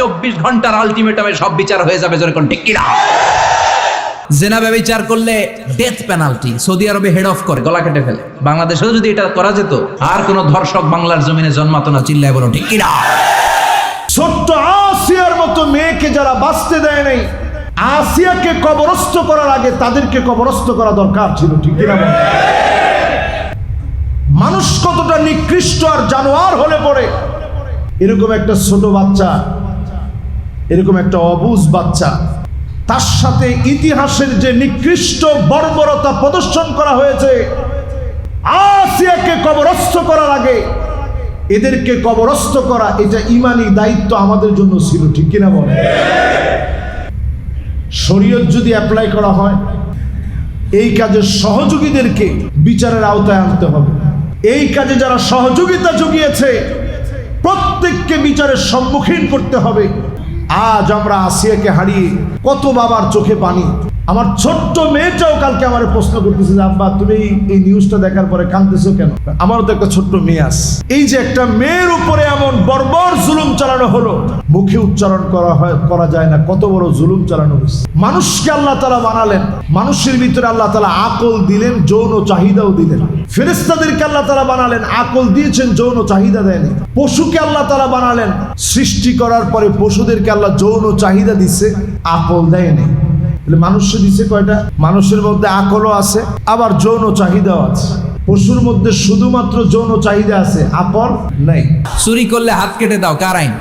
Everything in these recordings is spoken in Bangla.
চব্বিশ ঘণ্টার আলটিমেটামে সব বিচার হয়ে যাবে যেরকম ঠিক কিনা? জেনা ব্যবচার করলে ডেথ পেনাল্টি সৌদি আরবে হেড অফ করে গলা কেটে ফেলে। বাংলাদেশেও যদি এটা করা যেত আর কোন ধর্ষক বাংলার জমিনে জন্মাতো না চিল্লায় বলো ঠিক কিনা? ছোট্ট আসিয়ার মতো মেয়েকে যারা বাঁচতে দেয় নাই আসিয়াকে কবরস্থ করার আগে তাদেরকে কবরস্থ করা দরকার ছিল ঠিক কিনা? মানুষ কতটা নিকৃষ্ট আর জানোয়ার হলে পড়ে। এরকম একটা ছোট বাচ্চা এরকম একটা অবুজ বাচ্চা। তার সাথে ইতিহাসের যে নিকৃষ্ট বর্বরতা প্রদর্শন করা হয়েছে, আসিয়াকে কবরস্থ করার আগে, এদেরকে কবরস্থ করা এটা ইমানি দায়িত্ব আমাদের জন্য ছিল, ঠিক কিনা বলে? শরীয়ত যদি অ্যাপ্লাই করা হয়, এই কাজে সহযোগীদেরকে বিচারের আওতায় আনতে হবে। এই কাজে যারা সহযোগিতা জুগিয়েছে, প্রত্যেককে বিচারের সম্মুখীন করতে হবে। আজ আমরা আসিয়াকে হারিয়ে কত বাবার চোখে পানি। আমার ছোট্ট মেয়েটাও কালকে আমার প্রশ্ন করতেছে যে, আব্বা, তুমি এই- নিউজটা দেখার পরে কাঁদতেছো কেন? আমারও তো একটা ছোট্ট মেয়ে আস এই যে একটা মেয়ের উপরে এমন বর্বর জুলুম চালানো হলো, মুখে উচ্চারণ করা হয়, করা যায় না, কত বড় জুলুম চালানো হয়েছে। মানুষকে আল্লাহ তালা বানালেন মানুষের ভিতরে আল্লাহ তালা আকল দিলেন, যৌন চাহিদাও দিলেন। ফেরেস্তাদেরকে আল্লাহ তালা বানালেন, আকল দিয়েছেন, যৌন চাহিদা দেয়নি। পশুকে আল্লাহ তালা বানালেন, সৃষ্টি করার পরে পশুদেরকে আল্লাহ যৌন চাহিদা দিচ্ছে আকল দেয়নি। তাহলে মানুষে দিছে কয়টা মানুষের মধ্যে আকলও আছে আবার যৌন চাহিদাও আছে পশুর মধ্যে শুধুমাত্র যৌন চাহিদা আছে আকল নেই চুরি করলে হাত কেটে দাও কার আইন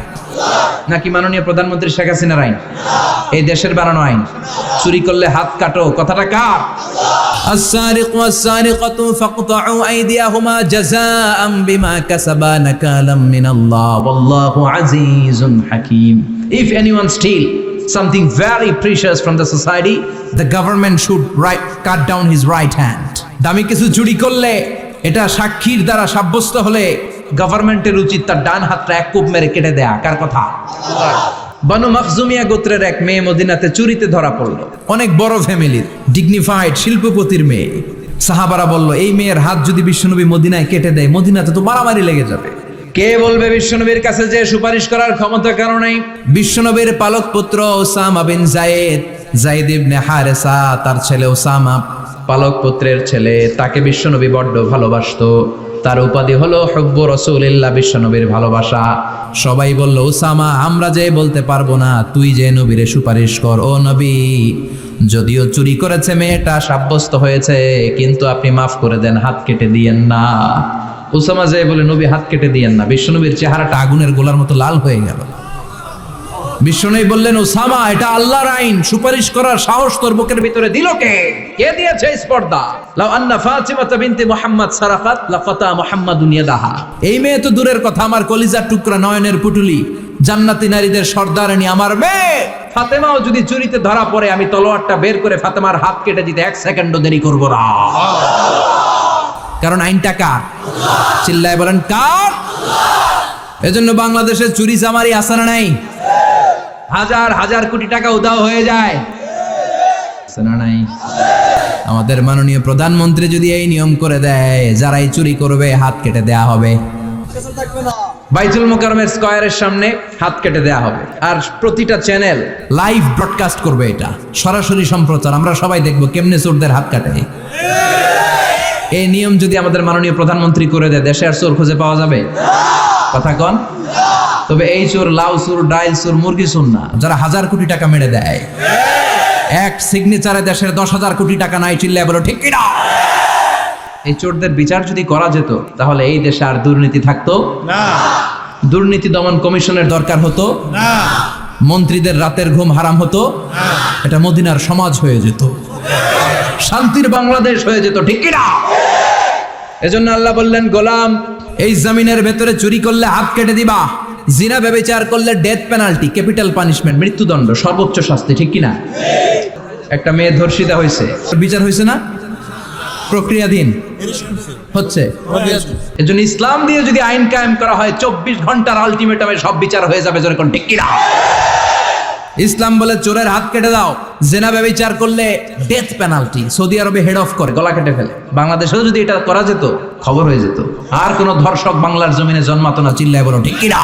নাকি মাননীয় প্রধানমন্ত্রী শেখ হাসিনার আইন এই দেশের বানানো আইন চুরি করলে হাত কাটো কথাটা কার السارق والسارقة فاقطعوا أيديهما جزاء بما كسبا نكالا من الله والله عزيز حكيم If anyone steal something very precious from the society the government should right, cut down his right hand. দামি কিছু চুরি করলে এটা সাক্ষীর দ্বারা সাব্যস্ত হলে গভর্নমেন্টের উচিত তার ডান হাতটা এক কূপ মেরে কেটে দেয়া। কার কথা? বানু মখজুমিয়া গোত্রের এক মেয়ে মদিনাতে চুরিতে ধরা পড়ল। অনেক বড় ফ্যামিলির ডিগনিফাইড শিল্পপতির মেয়ে। সাহাবারা বলল এই মেয়ের হাত যদি বিশ্বনবী মদিনায় কেটে দেয় মদিনাতে তো মারামারি লেগে যাবে। কে বলবে বিশ্বনবীর কাছে যে সুপারিশ করার ক্ষমতা কারও নাই? বিশ্বনবীর পালক পুত্র Osama bin Zayd Zayd ibn Haritha তার ছেলে ওসামা। পালক পুত্রের ছেলে তাকে বিশ্বনবী বড্ড ভালোবাসতো। তার উপাধি হলো হব্ব রসুলিল্লাহ বিশ্বনবীর ভালোবাসা। সবাই বলল ওসামা আমরা যে বলতে পারব না তুই যে নবীরে সুপারিশ কর ও নবী। যদিও চুরি করেছে মেয়েটা সাব্যস্ত হয়েছে কিন্তু আপনি মাফ করে দেন হাত কেটে দিয়েন না। ওসামা যে বলে, নবী হাত কেটে দিয়েন না। বিশ্বনবীর চেহারাটা আগুনের গোলার মতো লাল হয়ে গেল। বিশ্বনবী বললেন ওসামা এটা আল্লাহর আইন। সুপারিশ করার সাহস তোর বুকের ভিতরে দিল কে? কে দিয়েছে স্পর্ধা? লাউ আন্না ফাতিমাতা বিনতে মুহাম্মদ সারাকাত লাফাতা মুহাম্মাদুন ইয়াদাহা। এই মেয়ে তো দূরের কথা, আমার কলিজার টুকরা নয়নের পুটুলি। জান্নাতি নারীদের সর্দারানী আমার মেয়ে। ফাতেমাও যদি চুরিতে ধরা পড়ে, আমি তলোয়ারটা বের করে ফাতেমার হাত কেটে দিতে এক সেকেন্ডও দেরি করব না। কারণ আইনটা কার চিল্লায় বলেন, কার? এজন্য বাংলাদেশের চুরি চামারি আসানা নাই। হাজার হাজার কোটি টাকা উদাও হয়ে যায়। আমাদের মাননীয় প্রধানমন্ত্রী যদি এই নিয়ম করে দেয়, যারাই চুরি করবে, হাত কেটে দেয়া হবে। বাইতুল মোকারমের স্কয়ারের সামনে হাত কেটে দেয়া হবে। আর প্রতিটা চ্যানেল লাইভ ব্রডকাস্ট করবে এটা। সরাসরি সম্প্রচার, আমরা সবাই দেখব কেমনে চোরদের হাত কাটে। এই নিয়ম যদি আমাদের মাননীয় প্রধানমন্ত্রী করে দেয় দেশে আর চোর খুঁজে পাওয়া যাবে? কথা কন। তবে এই চোর লাউ চোর ডাইল চোর মুরগি চোর না। যারা হাজার কোটি টাকা মেরে দেয় এক সিগনেচারে দেশের দশ হাজার কোটি টাকা নাই চিল্লায় বলো ঠিক কিনা? এই চোরদের বিচার যদি করা যেত তাহলে এই দেশে আর দুর্নীতি থাকতো? না। দুর্নীতি দমন কমিশনের দরকার হতো? না। মন্ত্রীদের রাতের ঘুম হারাম হতো? এটা মদিনার সমাজ হয়ে যেত। শান্তির বাংলাদেশ হয়ে যেত, ঠিক কিনা? এজন্য আল্লাহ বললেন, গোলাম, এই জমিনের ভেতরে চুরি করলে হাত কেটে দিবা, জিনা ব্যবচার করলে ডেথ পেনাল্টি ক্যাপিটাল পানিশমেন্ট মৃত্যুদণ্ড, সর্বোচ্চ শাস্তি, ঠিক কিনা? একটা মেয়ে ধর্ষিতা হয়েছে। বিচার হয়েছে না? প্রক্রিয়াধীন। হচ্ছে। এজন্য ইসলাম দিয়ে যদি আইন কায়েম করা হয়, চব্বিশ ঘণ্টার আলটিমেটামে সব বিচার হয়ে যাবে যেরকম ঠিক কিনা? ইসলাম বলে চোরের হাত কেটে দাও, জেনা ব্যবচার করলে ডেথ পেনাল্টি সৌদি আরবে হেড অফ করে, গলা কেটে ফেলে। বাংলাদেশেও যদি এটা করা যেত, খবর হয়ে যেত। আর কোনো ধর্ষক বাংলার জমিনে জন্মাতো না, চিল্লায় বলো, ঠিক কিনা?